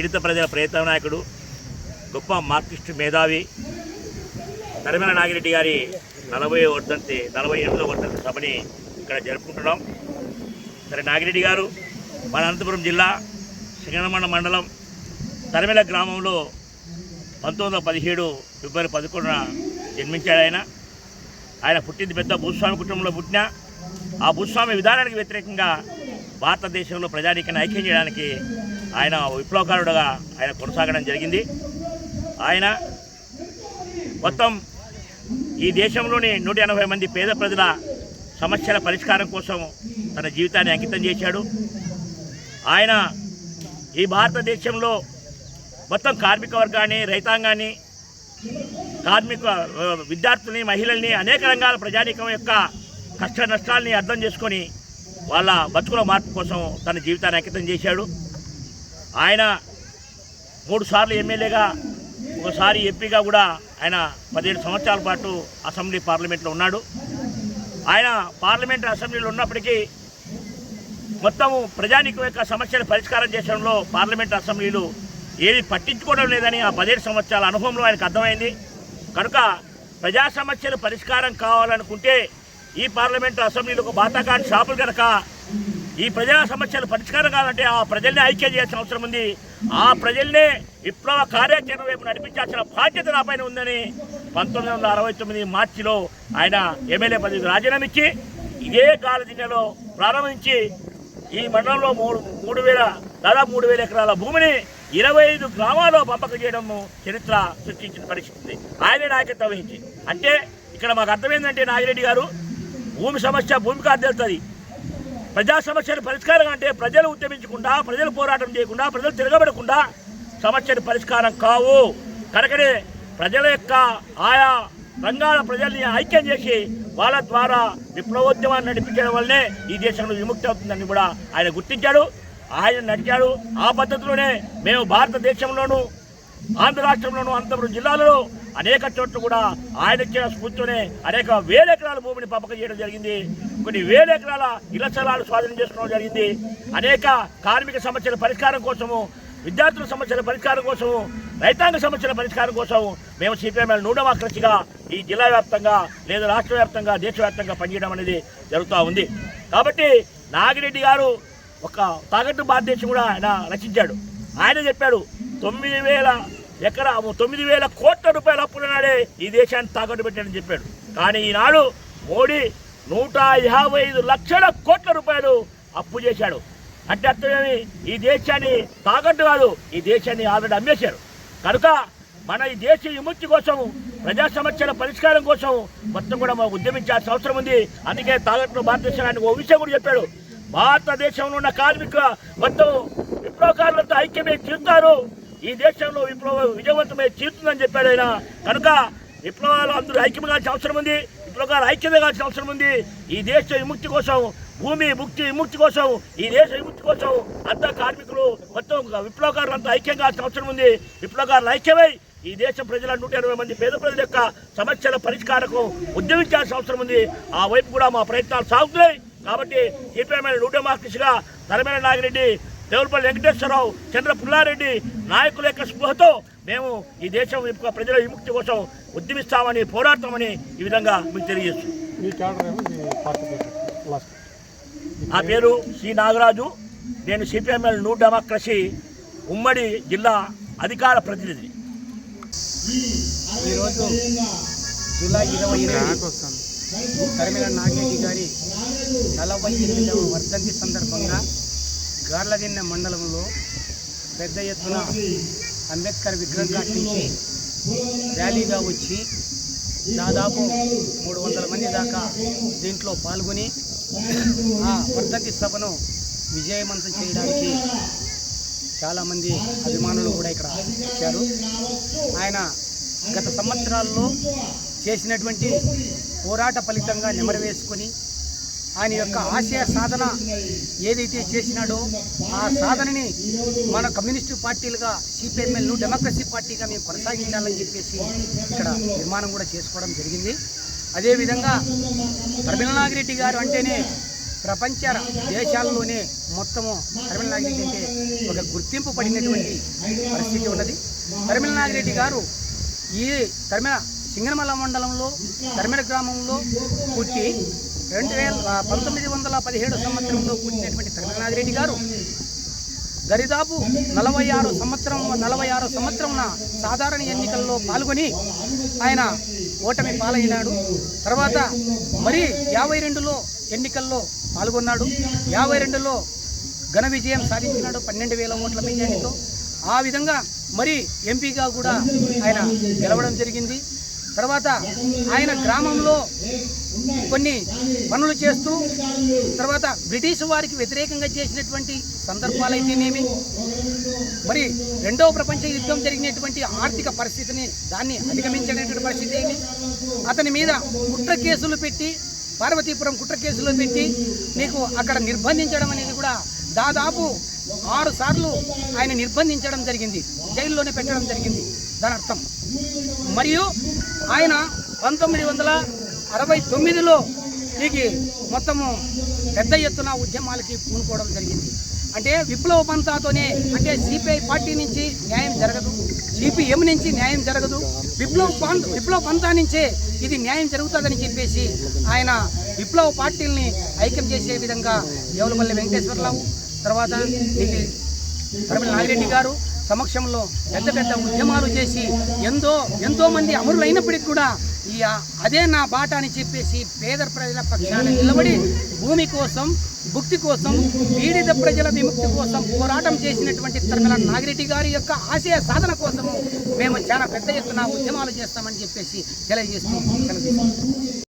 పీడిత ప్రజల ప్రయత్న నాయకుడు గొప్ప మార్క్సిస్టు మేధావి తరిమల నాగిరెడ్డి గారి నలభై వర్ధంతి నలభై ఎనిమిదో వర్ధంతి సభని ఇక్కడ జరుపుకుంటున్నాం. సరే నాగిరెడ్డి గారు మన అనంతపురం జిల్లా సింగనమండ మండలం తరిమెల గ్రామంలో పంతొమ్మిది వందల పదిహేడు ఫిబ్రవరి పదకొండున జన్మించాడు ఆయన. ఆయన పుట్టింది పెద్ద భూస్వామి కుటుంబంలో పుట్టిన. ఆ భూస్వామి విధానానికి వ్యతిరేకంగా భారతదేశంలో ప్రజానీకాన్ని ఐక్యం చేయడానికి ఆయన విప్లవకారుడుగా ఆయన కొనసాగడం జరిగింది. ఆయన మొత్తం ఈ దేశంలోని నూట ఎనభై మంది పేద ప్రజల సమస్యల పరిష్కారం కోసం తన జీవితాన్ని అంకితం చేశాడు. ఆయన ఈ భారతదేశంలో మొత్తం కార్మిక వర్గాన్ని రైతాంగాన్ని కార్మిక విద్యార్థుల్ని మహిళల్ని అనేక రంగాల ప్రజానీకం యొక్క కష్ట నష్టాల్ని అర్థం చేసుకొని వాళ్ళ బతుకుల మార్పు కోసం తన జీవితాన్ని అంకితం చేశాడు. ఆయన మూడు సార్లు ఎమ్మెల్యేగా ఒకసారి ఎంపీగా కూడా ఆయన పదిహేడు సంవత్సరాల పాటు అసెంబ్లీ పార్లమెంట్లో ఉన్నాడు. ఆయన పార్లమెంట్ అసెంబ్లీలో ఉన్నప్పటికీ మొత్తము ప్రజానికం యొక్క సమస్యలు పరిష్కారం చేయడంలో పార్లమెంట్ అసెంబ్లీలు ఏది పట్టించుకోవడం లేదని ఆ పదిహేడు సంవత్సరాల అనుభవంలో ఆయనకు అర్థమైంది. కనుక ప్రజా సమస్యలు పరిష్కారం కావాలనుకుంటే ఈ పార్లమెంటు అసెంబ్లీలో ఒక షాపులు కనుక ఈ ప్రజా సమస్యలు పరిష్కారం కావాలంటే ఆ ప్రజల్ని ఐక్యం చేయాల్సిన అవసరం ఉంది. ఆ ప్రజల్నే విప్లవ కార్యాచరణ వైపు నడిపించాల్సిన బాధ్యత నా పైన ఉందని పంతొమ్మిది వందల అరవై తొమ్మిది మార్చిలో ఆయన ఎమ్మెల్యే పదవికి రాజీనామా ఇచ్చి ఇదే కాలదిన్నెలో ప్రారంభించి ఈ మండలంలో మూడు మూడు వేల దాదాపు మూడు వేల ఎకరాల భూమిని ఇరవై ఐదు గ్రామాల్లో పంపకం చేయడము చరిత్ర సృష్టించిన పరిస్థితి ఉంది. ఆయనే నాయకత్వం వహించి. అంటే ఇక్కడ మాకు అర్థమైందంటే నాగిరెడ్డి గారు భూమి సమస్య భూమి కాదు తెలుస్తుంది ప్రజా సమస్యలు పరిష్కారం అంటే ప్రజలు ఉద్యమించకుండా ప్రజలు పోరాటం చేయకుండా ప్రజలు తిరగబడకుండా సమస్యలు పరిష్కారం కావు. కనుకనే ప్రజల యొక్క ఆయా రంగాల ప్రజల్ని ఐక్యం చేసి వాళ్ళ ద్వారా విప్లవోద్యమాన్ని నడిపించడం వల్లనే ఈ దేశంలో విముక్తి అవుతుందని కూడా ఆయన గుర్తించాడు. ఆయన నడిచాడు. ఆ పద్ధతిలోనే మేము భారతదేశంలోనూ ఆంధ్ర రాష్ట్రంలోనూ అనంతపురం జిల్లాలో అనేక చోట్ల కూడా ఆయన ఇచ్చిన స్ఫూర్తితోనే అనేక వేల ఎకరాల భూమిని పంపకం చేయడం జరిగింది. కొన్ని వేల ఎకరాల ఇళ్ళ స్థలాలు స్వాధీనం చేసుకోవడం జరిగింది. అనేక కార్మిక సమస్యల పరిష్కారం కోసము విద్యార్థుల సమస్యల పరిష్కారం కోసము రైతాంగ సమస్యల పరిష్కారం కోసం మేము సిపిఎంఎల్ నూడమాకృతిగా ఈ జిల్లా వ్యాప్తంగా లేదా రాష్ట్ర వ్యాప్తంగా దేశవ్యాప్తంగా పనిచేయడం అనేది జరుగుతూ ఉంది. కాబట్టి నాగిరెడ్డి గారు ఒక తాగట్టు భారతదేశం కూడా ఆయన రచించాడు. ఆయన చెప్పాడు తొమ్మిది వేల ఎకరా తొమ్మిది వేల కోట్ల రూపాయల అప్పుల నాడే ఈ దేశాన్ని తాకట్టు పెట్టాడని చెప్పాడు. కానీ ఈనాడు మోడీ నూట యాభై ఐదు లక్షల కోట్ల రూపాయలు అప్పు చేశాడు. అంటే అర్థమేమి ఈ దేశాన్ని తాకట్టు కాదు ఈ దేశాన్ని ఆల్రెడీ అమ్మేశారు. కనుక మన ఈ దేశ విముక్తి కోసం ప్రజా సమస్యల పరిష్కారం కోసం మొత్తం కూడా మనం ఉద్యమించాల్సిన అవసరం ఉంది. అందుకే తాగట్టు భారతదేశానికి ఓ విషయం కూడా చెప్పాడు. భారతదేశంలో ఉన్న కార్మిక మొత్తం విప్లవకారులతో ఐక్యమే తీరుతారు ఈ దేశంలో విప్లవం విజయవంతమై తీరుతుందని చెప్పాడు ఆయన. కనుక విప్లవాలు అందరూ ఐక్యం కావాల్సిన అవసరం ఉంది. విప్లవాలు ఐక్యత కావాల్సిన అవసరం ఉంది. ఈ దేశ విముక్తి కోసం భూమి ముక్తి విముక్తి కోసం ఈ దేశ విముక్తి కోసం అంతా కార్మికులు మొత్తం విప్లవకారులు అంతా ఐక్యం కావాల్సిన అవసరం ఉంది. విప్లవకారులు ఐక్యమై ఈ దేశ ప్రజల నూట ఇరవై మంది పేద ప్రజల యొక్క సమస్యల పరిష్కారకు ఉద్యమించాల్సిన అవసరం ఉంది. ఆ వైపు కూడా మా ప్రయత్నాలు సాగుతున్నాయి. కాబట్టి సిపిఎం నూట మార్క్స్గా ధర్మేంద్ర నాగిరెడ్డి దేవులపల్లి వెంకటేశ్వరరావు చంద్ర పుల్లారెడ్డి నాయకుల యొక్క స్పృహతో మేము ఈ దేశం యొక్క ప్రజల విముక్తి కోసం ఉద్యమిస్తామని పోరాడతామని ఈ విధంగా మీకు లాస్ట్ నా పేరు సి నాగరాజు. నేను సిపిఎంఎల్ న్యూ డెమోక్రసీ ఉమ్మడి జిల్లా అధికార ప్రతినిధి. ఈరోజు జూలై ఇరవై నాగేటి గారి నలభై ఎనిమిదవ వర్ధంతి సందర్భంగా గార్లదిన్నె మండలంలో పెద్ద ఎత్తున అంబేద్కర్ విగ్రహం కట్టించి ర్యాలీగా వచ్చి దాదాపు మూడు వందల మంది దాకా దీంట్లో పాల్గొని ఆ వర్ధంతి సభను విజయవంతం చేయడానికి చాలామంది అభిమానులు కూడా ఇక్కడ వచ్చారు. ఆయన గత సంవత్సరాల్లో చేసినటువంటి పోరాట ఫలితంగా నెమరు వేసుకొని ఆయన యొక్క ఆశయ సాధన ఏదైతే చేసినాడో ఆ సాధనని మన కమ్యూనిస్టు పార్టీలుగా సిపిఎంఎల్ను డెమోక్రసీ పార్టీగా మేము కొనసాగించాలని చెప్పేసి ఇక్కడ నిర్మాణం కూడా చేసుకోవడం జరిగింది. అదేవిధంగా నాగిరెడ్డి గారు అంటేనే ప్రపంచ దేశాల్లోనే మొత్తము తరిమల నాగిరెడ్డి అంటే ఒక గుర్తింపు పడినటువంటి పరిస్థితి ఉన్నది. తరిమల నాగిరెడ్డి గారు ఈ తమిళ సింగనమల మండలంలో తరిమల గ్రామంలో పుట్టి రెండు వేల పంతొమ్మిది వందల పదిహేడు సంవత్సరంలో పుట్టినటువంటి తరిమల గారు దరిదాపు నలభై ఆరు సంవత్సరం నలభై ఆరు సంవత్సరంన సాధారణ ఎన్నికల్లో పాల్గొని ఆయన ఓటమి పాలైనాడు. తర్వాత మరి యాభై రెండులో ఎన్నికల్లో పాల్గొన్నాడు. యాభై రెండులో ఘన విజయం సాధించినాడు పన్నెండు వేల ఓట్ల మెజారిటీతో ఆ విధంగా మరి ఎంపీగా కూడా ఆయన గెలవడం జరిగింది. తర్వాత ఆయన గ్రామంలో కొన్ని పనులు చేస్తూ తర్వాత బ్రిటిష్ వారికి వ్యతిరేకంగా చేసినటువంటి సందర్భాలైతేనేమి మరి రెండవ ప్రపంచ యుద్ధం జరిగినటువంటి ఆర్థిక పరిస్థితిని దాన్ని అధిగమించేటటువంటి పరిస్థితి ఏమి? అతని మీద కుట్ర కేసులు పెట్టి పార్వతీపురం కుట్ర కేసులు పెట్టి నీకు అక్కడ నిర్బంధించడం అనేది కూడా దాదాపు ఆరు సార్లు ఆయన నిర్బంధించడం జరిగింది జైల్లోనే పెట్టడం జరిగింది. దాని అర్థం? మరియు ఆయన పంతొమ్మిది వందల అరవై తొమ్మిదిలో దీనికి మొత్తము పెద్ద ఎత్తున ఉద్యమాలకి పూనుకోవడం జరిగింది. అంటే విప్లవ పంతాతోనే అంటే సిపిఐ పార్టీ నుంచి న్యాయం జరగదు సిపిఎం నుంచి న్యాయం జరగదు విప్లవ పంత విప్లవ పంతా నుంచే ఇది న్యాయం జరుగుతుందని చెప్పేసి ఆయన విప్లవ పార్టీల్ని ఐక్యం చేసే విధంగా దేవులపల్లి వెంకటేశ్వరరావు తర్వాత ఇది తరమల నాగిరెడ్డి గారు సమక్షంలో పెద్ద పెద్ద ఉద్యమాలు చేసి ఎంతో ఎంతోమంది అమరులైనప్పటికి కూడా ఈ అదే నా బాట అని చెప్పేసి పేద ప్రజల పక్షాన నిలబడి భూమి కోసం భుక్తి కోసం పీడిత ప్రజల విముక్తి కోసం పోరాటం చేసినటువంటి తరమల నాగిరెడ్డి గారి యొక్క ఆశయ సాధన కోసము మేము చాలా పెద్ద ఎత్తున ఉద్యమాలు చేస్తామని చెప్పేసి తెలియజేస్తూ